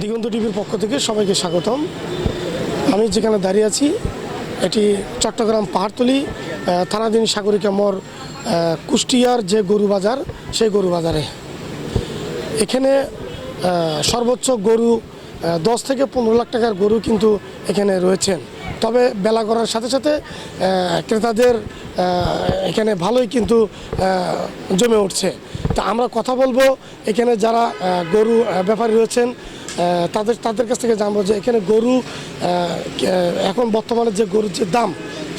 দিগন্ত টিভির পক্ষ থেকে সবাইকে স্বাগতম। আমি যেখানে দাঁড়িয়ে আছি এটি চট্টগ্রাম পাহাড়তলি থানাধীন সাগরিকা আহ, কুষ্টিয়ার যে গরু বাজার সেই গরু বাজারে। এখানে সর্বোচ্চ গরু দশ থেকে পনেরো লাখ টাকার গরু কিন্তু এখানে রয়েছেন তবে বেলা করার সাথে সাথে ক্রেতাদের এখানে ভালোই কিন্তু জমে উঠছে। তা আমরা কথা বলব এখানে যারা গরু ব্যাপারী রয়েছেন তাদের তাদের কাছ থেকে জানব যে এখানে গরু এখন বর্তমানে যে গরুর যে দাম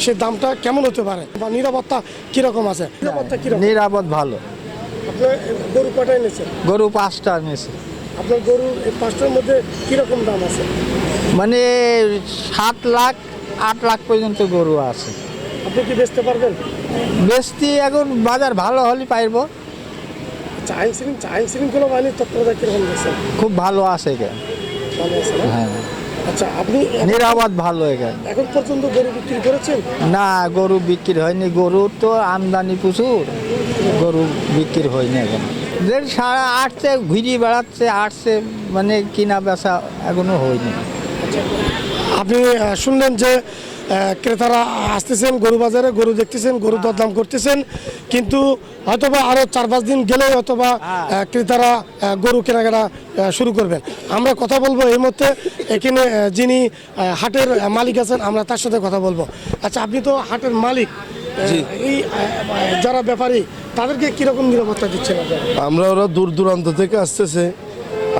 সে দামটা কেমন হতে পারে? বা নিরাপত্তা কীরকম আছে? নিরাপত্তা কীরকম? নিরাপদ ভালো। আপনার গরু কটাই নিয়েছেন? গরু পাঁচটা নিয়েছে। আপনার এই পাঁচটার মধ্যে কীরকম দাম আছে? মানে সাত লাখ আট লাখ পর্যন্ত গরু আছে। আপনি কি বেচতে পারবেন? বেশি এখন বাজার ভালো হলে পাইব। আইন শৃঙ্খলা আইন শৃঙ্খলা বাহিনীর তৎপরতা কীরকম দেখছেন খুব ভালো আছে এখানে ভালো আছে না? হ্যাঁ। আচ্ছা আপনি এখন- নিরাপদ ভালো এখানে এখন পর্যন্ত গরু বিক্রি করেছেন? না গরু বিক্রি হয়নি। গরু তো আমদানি প্রচুর। গরু বিক্রি হয়নি এখন। যে সারা আটছে ঘুরিয়ে বেড়াচ্ছে আটছে মানে কিনা বেচা এখনও হয়নি। আপনি আহ, শুনলেন যে আহ, ক্রেতারা আসতেছেন গরু বাজারে গরু দেখতেছেন গরু দরদাম করতেছেন। কিন্তু হয়তোবা আরও চার পাঁচ দিন গেলে অথবা ক্রেতারা গরু কেনাকাটা শুরু করবেন। আমরা কথা বলব এই মুহূর্তে। এখানে যিনি হাটের মালিক আছেন আমরা তার সাথে কথা বলব। আচ্ছা আপনি তো হাটের মালিক এই যারা ব্যাপারী তাদেরকে কীরকম নিরাপত্তা দিচ্ছেন আমরা ওরা দূর দূরান্ত থেকে আসতেছে।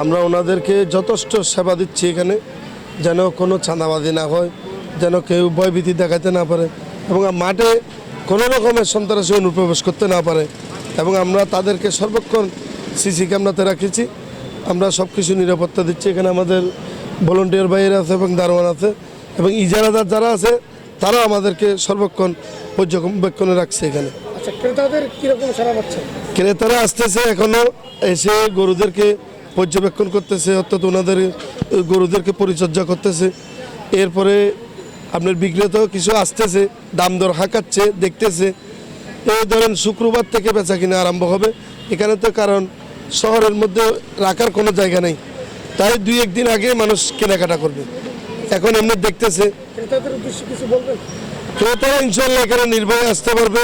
আমরা ওনাদেরকে যথেষ্ট সেবা দিচ্ছি এখানে যেন কোনো চাঁদাবাদি না হয়। যেন কেউ ভয়ভীতি দেখাতে না পারে এবং মাঠে কোনো রকমের সন্ত্রাসী অনুপ্রবেশ করতে না পারে এবং আমরা তাদেরকে সর্বক্ষণ সিসি ক্যামেরাতে রাখেছি। আমরা সব কিছু নিরাপত্তা দিচ্ছি। এখানে আমাদের ভলেন্টিয়ার বাইরে আছে এবং দারোয়ান আছে এবং ইজারাদার যারা আছে তারা আমাদেরকে সর্বক্ষণ পর্যবেক্ষণে রাখছে এখানে। আচ্ছা ক্রেতারা আসতেছে এখনও এসে গরুদেরকে পর্যবেক্ষণ করতেছে অর্থাৎ ওনাদের গরুদেরকে পরিচর্যা করতেছে। এরপরে আপনার বিক্রেতাও কিছু আসতেছে দাম দর হাঁকাচ্ছে দেখতেছে। এই ধরেন শুক্রবার থেকে বেচা কিনা আরম্ভ হবে। এখানে তো কারণ শহরের মধ্যে রাখার কোনো জায়গা নেই। তাই দুই একদিন আগে মানুষ কেনাকাটা করবে। এখন এমনি দেখতেছে। ক্রেতারা ইনশাল্লাহ এখানে নির্ভয়ে আসতে পারবে।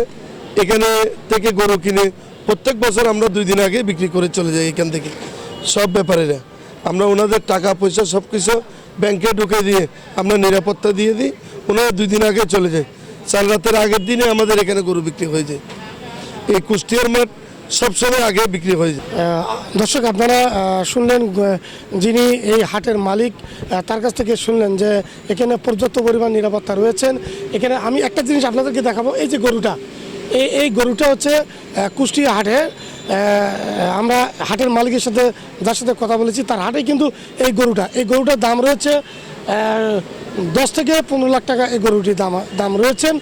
এখানে থেকে গরু কিনে প্রত্যেক বছর আমরা দুই দিন আগে বিক্রি করে চলে যাই এখান থেকে। সব ব্যাপারীরা। আমরা ওনাদের টাকা, পয়সা সব কিছু ব্যাংকে ঢুকে দিয়ে আমরা নিরাপত্তা দিয়ে দিই। ওনারা দুই দিন আগে চলে যায়। চার রাতের আগের দিনে আমাদের এখানে গরু বিক্রি হয়ে যায়। এই কুষ্টিয়ার মাঠ সবসময় আগে বিক্রি হয়ে যায়। দর্শক, আপনারা শুনলেন যিনি এই হাটের মালিক তার কাছ থেকে শুনলেন যে এখানে পর্যাপ্ত পরিমাণ নিরাপত্তা রয়েছেন। এখানে আমি একটা জিনিস আপনাদেরকে দেখাবো, এই যে গরুটা। এই এই গরুটা হচ্ছে কুষ্টিয়া হাটে আমরা হাটের মালিকের সাথে, যার সাথে কথা বলেছি, তার হাটে কিন্তু এই গরুটা। এই গরুটার দাম রয়েছে দশ থেকে পনেরো লাখ টাকা এই গরুটির দাম দাম রয়েছেন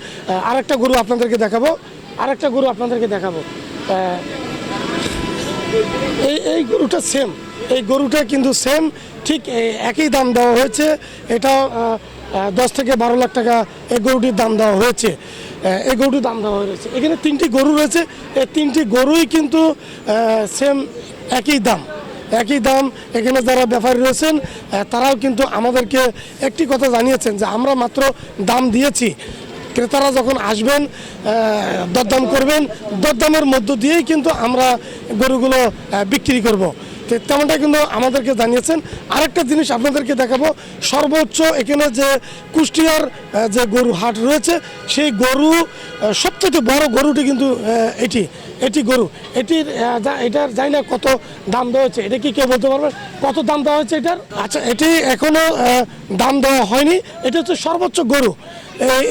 আরেকটা গরু আপনাদেরকে দেখাবো, আরেকটা গরু আপনাদেরকে দেখাবো। এই এই গরুটা সেম এই গরুটা কিন্তু সেম ঠিক একই দাম দেওয়া হয়েছে। এটা দশ থেকে বারো লাখ টাকা এই গরুটির দাম দেওয়া হয়েছে। এই গরুটির দাম দেওয়া হয়েছে। এখানে তিনটি গরু রয়েছে। এই তিনটি গরুই কিন্তু সেম একই দাম। একই দাম এখানে যারা ব্যাপারী রয়েছেন তারাও কিন্তু আমাদেরকে একটি কথা জানিয়েছেন যে আমরা মাত্র দাম দিয়েছি। ক্রেতারা যখন আসবেন দরদাম করবেন, দরদামের মধ্য দিয়েই কিন্তু আমরা গরুগুলো বিক্রি করব। তেমনটা কিন্তু আমাদেরকে জানিয়েছেন। আরেকটা জিনিস আপনাদেরকে দেখাবো। সর্বোচ্চ এখানে যে কুষ্টিয়ার যে গরু হাট রয়েছে, সেই গরু সবথেকে বড় গরুটি কিন্তু এটি। এটি গরু। এটির এটার জানি না কত দাম দেওয়া হচ্ছে এটা কি কেউ বলতে পারবে? কত দাম দেওয়া হচ্ছে এটার? আচ্ছা এটি এখনও দাম দেওয়া হয়নি। এটা হচ্ছে সর্বোচ্চ গরু।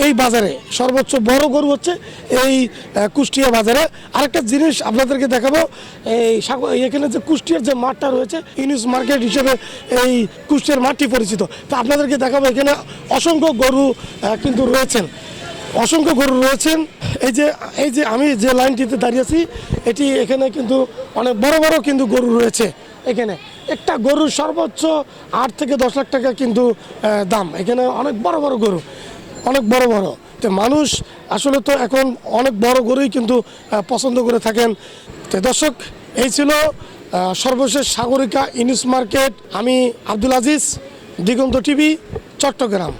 এই- বাজারে সর্বোচ্চ বড় গরু হচ্ছে এই কুষ্টিয়া বাজারে। আরেকটা জিনিস আপনাদেরকে দেখাবো। এই এখানে যে কুষ্টিয়ার যে মাঠটা রয়েছে, ইউনিস মার্কেট হিসেবে এই কুষ্টিয়ার মাঠটি পরিচিত। তো আপনাদেরকে দেখাবো। এখানে অসংখ্য গরু কিন্তু রয়েছেন। অসংখ্য গরু রয়েছেন। এই যে এই যে আমি যে লাইনটিতে দাঁড়িয়ে আছি, এটি এখানে কিন্তু অনেক বড় বড় কিন্তু গরু রয়েছে এখানে। একটা গরুর সর্বোচ্চ আট থেকে দশ লাখ টাকা কিন্তু দাম। এখানে অনেক বড় বড় গরু, অনেক বড় বড়। তো মানুষ আসলে তো এখন অনেক বড় গরুই কিন্তু পছন্দ করে থাকেন। তো দর্শক, এই ছিল সর্বশেষ সাগরিকা ইনিস মার্কেট। আমি আব্দুল আজিজ, দিগন্ত টিভি, চট্টগ্রাম।